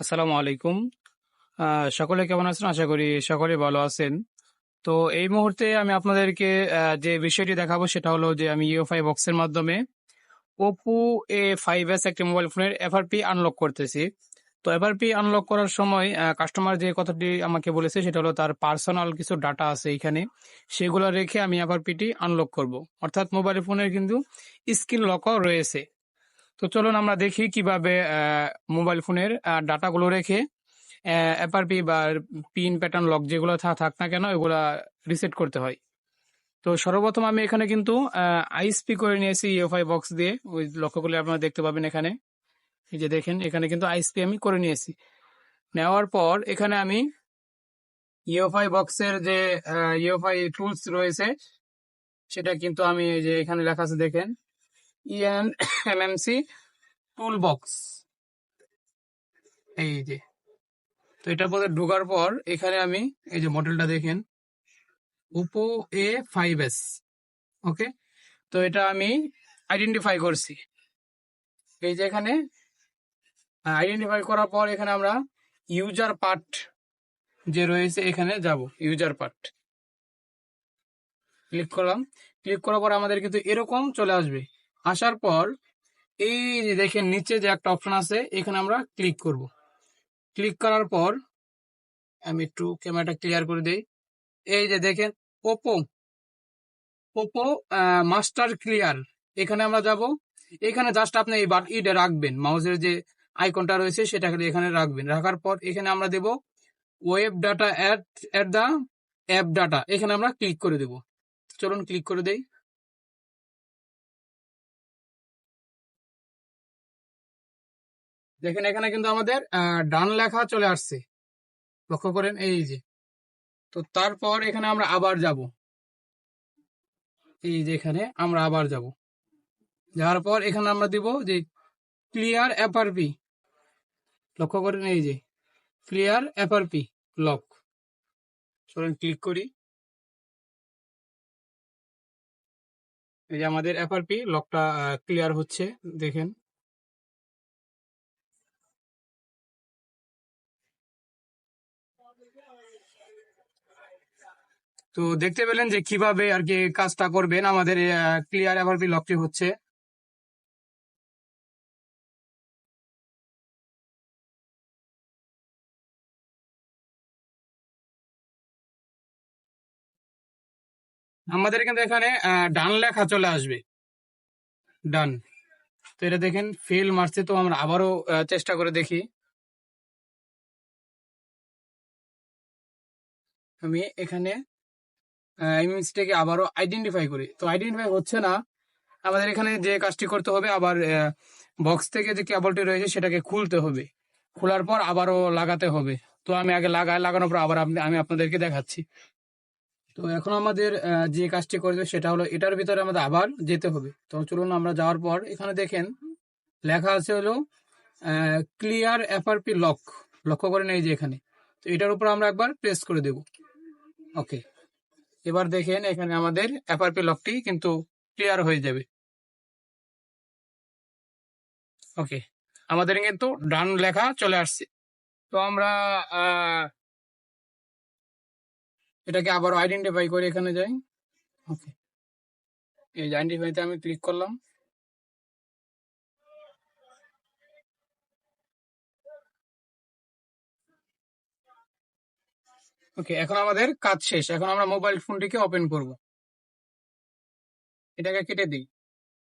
আসসালামু আলাইকুম। সকলে কেমন আছেন? আশা করি সকলে ভালো আছেন। তো এই মুহূর্তে আমি আপনাদেরকে যে বিষয়টি দেখাবো সেটা হলো যে আমি ইউএফআই বক্সের মাধ্যমে ওপো এ ফাইভ এস একটি মোবাইল ফোনের এফআরপি আনলক করতেছি। তো এফআরপি আনলক করার সময় কাস্টমার যে কথাটি আমাকে বলেছে সেটা হলো তার পার্সোনাল কিছু ডাটা আছে এখানে। সেগুলো রেখে আমি এফআরপিটি আনলক করব। অর্থাৎ মোবাইল ফোনের কিন্তু স্ক্রিন লকও রয়েছে। তো চলুন আমরা দেখি কীভাবে মোবাইল ফোনের ডাটাগুলো রেখে এফআরপি বা পিন প্যাটার্ন লক যেগুলো থাক না কেন, এগুলা রিসেট করতে হয়। তো সর্বপ্রথম আমি এখানে কিন্তু আইএসপি করে নিয়েছি ইউএফআই বক্স দিয়ে। ওই লক্ষ্য করলে আপনারা দেখতে পাবেন এখানে। এই যে দেখেন, এখানে কিন্তু আইএসপি আমি করে নিয়েছি। নেওয়ার পর এখানে আমি ইউএফআই বক্সের যে ইউএফআই টুলস রয়েছে, সেটা কিন্তু আমি যে এখানে লেখা আছে, দেখেন। E E N MMC tool box এই যে। তো এটার মধ্যে ঢোকার পর এখানে আমি এই যে মডেলটা দেখেন। Oppo A five S okay? তো এটা আমি আইডেন্টিফাই করছি। এই যে এখানে আইডেন্টিফাই করার পর এখানে আমরা ইউজার পার্ট যে রয়েছে এখানে যাব ইউজার পার্ট ক্লিক করলাম। ক্লিক করার পর আমাদের কিন্তু এরকম চলে আসবে। আসার পর এই যে দেখেন নিচে যে একটা অপশন আছে, এখানে আমরা ক্লিক করব। ক্লিক করার পর আমি একটু ক্যামেরাটা ক্লিয়ার করে দেই। এই যে দেখেন ওপো ওপো মাস্টার ক্লিয়ার এখানে আমরা যাব। এখানে জাস্ট আপনি এই বাট ইটা রাখবেন। মাউসের যে আইকনটা রয়েছে সেটা এখানে রাখবেন। রাখার পর এখানে আমরা দেব web data at at the app data এখানে আমরা ক্লিক করে দেব। চলুন ক্লিক করে দেই। দেখেন এখানে কিন্তু আমাদের ডান লেখা চলে আসছে। লক্ষ্য করেন এই যে। তো তারপর এখানে আমরা আবার যাব। এই যে এখানে আমরা আবার যাব। যাওয়ার পর এখানে আমরা দিব যে ক্লিয়ার এফআরপি লক্ষ্য করেন এই যে ক্লিয়ার এফআরপি লক চলুন ক্লিক করি। এই যে আমাদের এফআরপি লকটা ক্লিয়ার হচ্ছে। দেখেন তো দেখতে পেলেন যে কীভাবে আর কি কাজটা করবেন। আমাদের ক্লিয়ার এফআরপি লকটি হচ্ছে। আমাদের কিন্তু এখানে ডান লেখা চলে আসবে। ডান। তো এটা দেখেন ফেল মারছে, তো আমরা আবারও চেষ্টা করে দেখি। আমি এখানে ইমেজটাকে আবারও আইডেন্টিফাই করি। তো আইডেন্টিফাই হচ্ছে না, আমাদের এখানে যে কাজটি করতে হবে, আবার বক্স থেকে যে কেবলটি রয়েছে, সেটাকে খুলতে হবে। খোলার পর আবারও লাগাতে হবে। তো আমি আগে লাগাই লাগানোর পর আবার আমি আপনাদেরকে দেখাচ্ছি। তো এখন আমাদের যে কাজটি করবে, সেটা হলো এটার ভিতরে আমাদের আবার যেতে হবে। তো চলুন আমরা যাওয়ার পর, এখানে দেখেন, লেখা আছে হলো ক্লিয়ার এফআরপি লক লক্ষ্য করেন এই যে এখানে। তো এটার উপর আমরা একবার প্রেস করে দেব। ওকে এবার দেখেন এখানে আমাদের এফআরপি লকটি কিন্তু ক্লিয়ার হয়ে যাবে। ওকে আমাদের কিন্তু ডান লেখা চলে আসছে। তো আমরা এটাকে আবার আইডেন্টিফাই করে এখানে যাই। ওকে এই আইডেন্টিফাইতে আমি ক্লিক করলাম। ওকে এখন আমাদের কাজ শেষ। এখন আমরা মোবাইল ফোনটিকে ওপেন করব। এটাকে কেটে দিই।